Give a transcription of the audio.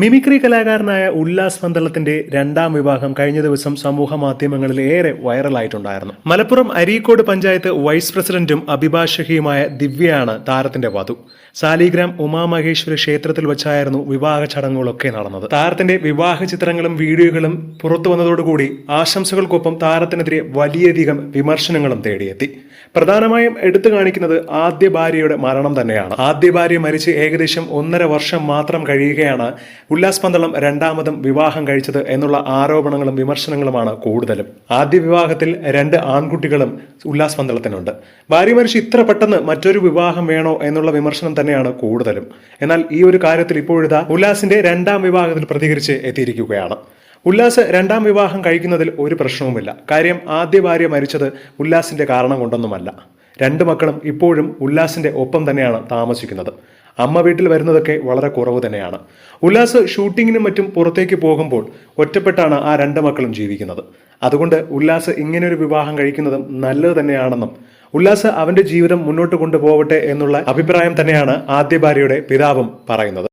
Mimicry കലാകാരനായ Ullas പന്തളത്തിന്റെ രണ്ടാം വിവാഹം കഴിഞ്ഞ ദിവസം സമൂഹ മാധ്യമങ്ങളിൽ ഏറെ വൈറലായിട്ടുണ്ടായിരുന്നു. മലപ്പുറം അരീക്കോട് പഞ്ചായത്ത് വൈസ് പ്രസിഡന്റും അഭിഭാഷകയുമായ ദിവ്യയാണ് താരത്തിന്റെ വധു. സാലിഗ്രാം ഉമാമഹേശ്വര ക്ഷേത്രത്തിൽ വെച്ചായിരുന്നു വിവാഹ ചടങ്ങുകളൊക്കെ നടന്നത്. താരത്തിന്റെ വിവാഹ ചിത്രങ്ങളും വീഡിയോകളും പുറത്തു വന്നതോടുകൂടി ആശംസകൾക്കൊപ്പം താരത്തിനെതിരെ വലിയധികം വിമർശനങ്ങളും തേടിയെത്തി. പ്രധാനമായും എടുത്തു കാണിക്കുന്നത് ആദ്യ ഭാര്യയുടെ മരണം തന്നെയാണ്. ആദ്യ ഭാര്യ മരിച്ച് ഏകദേശം ഒന്നര വർഷം മാത്രം കഴിയുകയാണ് ഉല്ലാസ് പന്തളം രണ്ടാമതും വിവാഹം കഴിച്ചത് എന്നുള്ള ആരോപണങ്ങളും വിമർശനങ്ങളുമാണ് കൂടുതലും. ആദ്യ വിവാഹത്തിൽ രണ്ട് ആൺകുട്ടികളും ഉല്ലാസ് പന്തളത്തിനുണ്ട് ഭാര്യ മനുഷ്യ ഇത്ര പെട്ടെന്ന് മറ്റൊരു വിവാഹം വേണോ എന്നുള്ള വിമർശനം തന്നെയാണ് കൂടുതലും. എന്നാൽ ഈ ഒരു കാര്യത്തിൽ ഇപ്പോഴിതാ ഉല്ലാസിന്റെ രണ്ടാം വിവാഹത്തിൽ പ്രതികരിച്ച് എത്തിയിരിക്കുകയാണ്. ഉല്ലാസ് രണ്ടാം വിവാഹം കഴിക്കുന്നതിൽ ഒരു പ്രശ്നവുമില്ല. കാര്യം ആദ്യ ഭാര്യ മരിച്ചത് ഉല്ലാസിന്റെ കാരണം കൊണ്ടൊന്നുമല്ല രണ്ട് മക്കളും ഇപ്പോഴും ഉല്ലാസിന്റെ ഒപ്പം തന്നെയാണ് താമസിക്കുന്നത്. അമ്മ വീട്ടിൽ വരുന്നതൊക്കെ വളരെ കുറവ് തന്നെയാണ്. ഉല്ലാസ് ഷൂട്ടിങ്ങിനും മറ്റും പുറത്തേക്ക് പോകുമ്പോൾ ഒറ്റപ്പെട്ടാണ് ആ രണ്ട് മക്കളും ജീവിക്കുന്നത്. അതുകൊണ്ട് ഉല്ലാസ് ഇങ്ങനെയൊരു വിവാഹം കഴിക്കുന്നതും നല്ലത് തന്നെയാണെന്നും ഉല്ലാസ് അവന്റെ ജീവിതം മുന്നോട്ട് കൊണ്ടുപോകട്ടെ എന്നുള്ള അഭിപ്രായം തന്നെയാണ് ആദ്യ ഭാര്യയുടെ പിതാവും പറയുന്നത്.